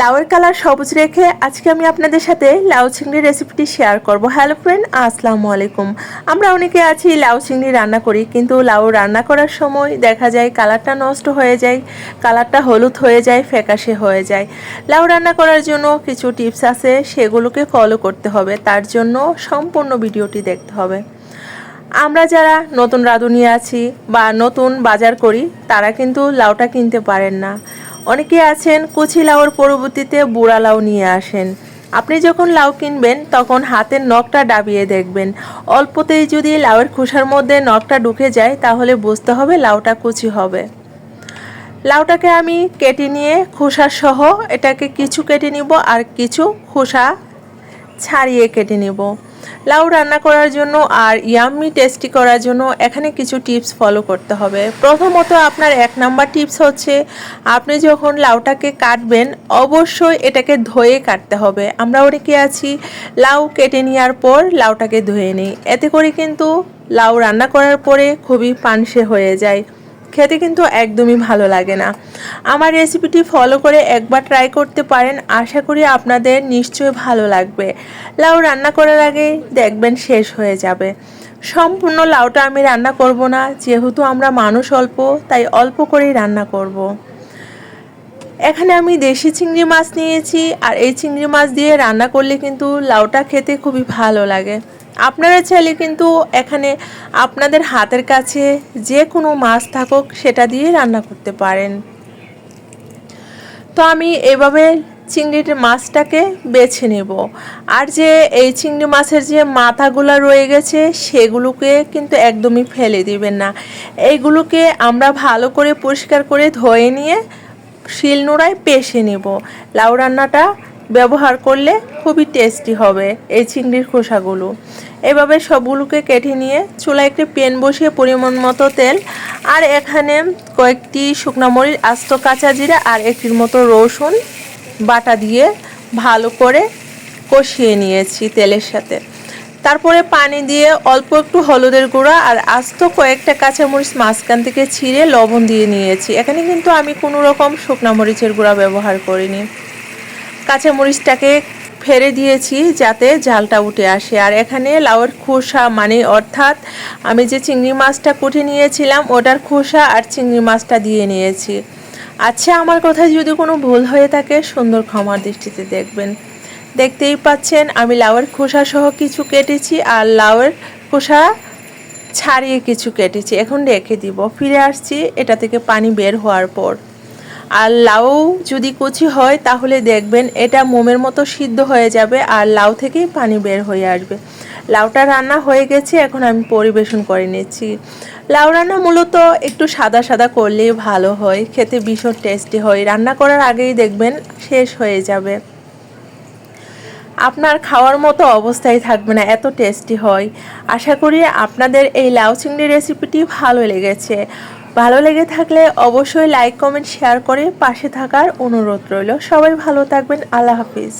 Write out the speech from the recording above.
লাউয়ের কালার সবুজ রেখে আজকে আমি আপনাদের সাথে লাউ চিংড়ি রেসিপিটি শেয়ার করব। হ্যালো ফ্রেন্ড আসসালামু আলাইকুম। আমরা অনেকে আছি লাউ চিংড়ি রান্না করি, কিন্তু লাউ রান্না করার সময় দেখা যায় কালারটা নষ্ট হয়ে যায়, কালারটা হলুদ হয়ে যায়, ফ্যাকাশে হয়ে যায়। লাউ রান্না করার জন্য কিছু টিপস আছে, সেগুলোকে ফলো করতে হবে, তার জন্য সম্পূর্ণ ভিডিওটি দেখতে হবে। আমরা যারা নতুন রাঁধুনি আছি বা নতুন বাজার করি, তারা কিন্তু লাউটা কিনতে পারেন না। অনেকে আছেন, কুচি লাউর পরবর্তীতে বুড়া লাউ নিয়ে আসেন। আপনি যখন লাউ কিনবেন, তখন হাতের নখটা ডাবিয়ে দেখবেন। অল্পতেই যদি লাউয়ের খোসার মধ্যে নখটা ঢুকে যায়, তাহলে বুঝতে হবে লাউটা কুচি হবে। লাউটাকে আমি কেটে নিয়ে খোসা সহ এটাকে কিছু কেটে নিব আর কিছু খোসা ছাড়িয়ে কেটে নেব। লাউ রান্না করার জন্য আর ইয়াম্মি টেস্টি করার জন্য এখানে কিছু টিপস ফলো করতে হবে। প্রথমত আপনার এক নাম্বার টিপস হচ্ছে, আপনি যখন লাউটাকে কাটবেন, অবশ্যই এটাকে ধুয়ে কাটতে হবে। আমরা অনেকে আছি, লাউ কেটে নেওয়ার পর লাউটাকে ধুয়ে নিই। এতে করে কিন্তু লাউ রান্না করার পরে খুবই পানসে হয়ে যায়। খেতে কিন্তু একদমই ভালো লাগে না। আমার রেসিপিটি ফলো করে একবার ট্রাই করতে পারেন, আশা করি আপনাদের নিশ্চয়ই ভালো লাগবে। লাউ রান্না করার আগে দেখবেন শেষ হয়ে যাবে। সম্পূর্ণ লাউটা আমি রান্না করব না, যেহেতু আমরা মানুষ অল্প, তাই অল্প করেই রান্না করব। এখানে আমি দেশি চিংড়ি মাছ নিয়েছি, আর এই চিংড়ি মাছ দিয়ে রান্না করলে কিন্তু লাউটা খেতে খুবই ভালো লাগে। আপনারা চাইলে কিন্তু এখানে আপনাদের হাতের কাছে যে কোনো মাছ থাকুক সেটা দিয়ে রান্না করতে পারেন। তো আমি এভাবে চিংড়ির মাছটাকে বেছে নেব। আর যে এই চিংড়ি মাছের যে মাথাগুলো রয়ে গেছে সেগুলোকে কিন্তু একদমই ফেলে দিবেন না। এইগুলোকে আমরা ভালো করে পরিষ্কার করে ধয়ে নিয়ে শিলনোড়ায় পেশে নেব। লাউ রান্নাটা ব্যবহার করলে খুবই টেস্টি হবে এই চিংড়ির খোসাগুলো। এভাবে সবগুলোকে কেটে নিয়ে চুলায় একটি পেন বসিয়ে পরিমাণ মতো তেল আর এখানে কয়েকটি শুকনো মরিচ, আস্ত কাঁচা জিরা আর একটির মতো রসুন বাটা দিয়ে ভালো করে কষিয়ে নিয়েছি তেলের সাথে। তারপরে পানি দিয়ে অল্প একটু হলুদের গুঁড়া আর আস্ত কয়েকটা কাঁচামরিচ মাঝখান থেকে ছিঁড়ে লবণ দিয়ে নিয়েছি। এখানে কিন্তু আমি কোনো রকম শুকনা মরিচের গুঁড়া ব্যবহার করিনি। কাঁচামরিচটাকে ফেরে দিয়েছি যাতে জালটা উঠে আসে। আর এখানে লাউয়ের খোসা মানে অর্থাৎ আমি যে চিংড়ি মাছটা কুটে নিয়েছিলাম, ওটার খোসা আর চিংড়ি মাছটা দিয়ে নিয়েছি। আচ্ছা আমার কথায় যদি কোনো ভুল হয়ে থাকে, সুন্দর ক্ষমার দৃষ্টিতে দেখবেন। দেখতেই পাচ্ছেন, আমি লাউয়ের খোসা সহ কিছু কেটেছি আর লাউয়ের খোসা ছাড়িয়ে কিছু কেটেছি। এখন রেখে দিব। ফিরে আসছি, এটা থেকে পানি বের হওয়ার পর। আর লাউ যদি কুচি হয়, তাহলে দেখবেন এটা মোমের মতো সিদ্ধ হয়ে যাবে আর লাউ থেকেই পানি বের হয়ে আসবে। লাউটা রান্না হয়ে গেছে, এখন আমি পরিবেশন করে নিচ্ছি। লাউ রান্না মূলত একটু সাদা সাদা করলেই ভালো হয়, খেতে ভীষণ টেস্টি হয়। রান্না করার আগেই দেখবেন শেষ হয়ে যাবে। আপনার খাওয়ার মতো অবস্থায় থাকবে না, এত টেস্টি হয়। আশা করি আপনাদের এই লাউ চিংড়ি রেসিপিটি ভালো লেগেছে। ভালো লেগে থাকলে অবশ্যই লাইক কমেন্ট শেয়ার করে পাশে থাকার অনুরোধ রইল। সবাই ভালো থাকবেন। আল্লাহ হাফিজ।